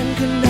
กันขนาด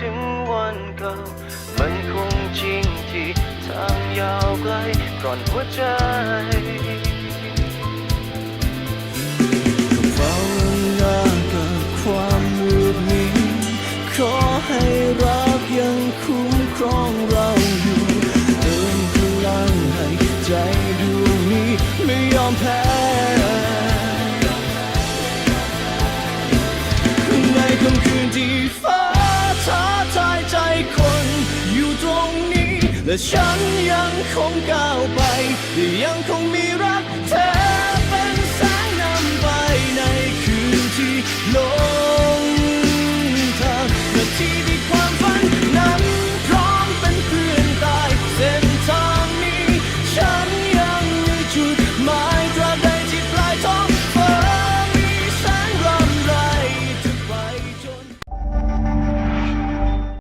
ถึงวันเก่า มันคงจริงที่ทางยาวไกลก่อนหัวใจภาวนากับความมืดมิดขอให้รักยังคุ้มครองเราอยู่เติมพลังให้ใจดวงนี้ไม่ยอมแพ้ในค่ำคืนที่ฟ้า ท้าทายใจคนอยู่ตรงนี้ และฉันยังคงก้าวไป และยังคงมีรักแท้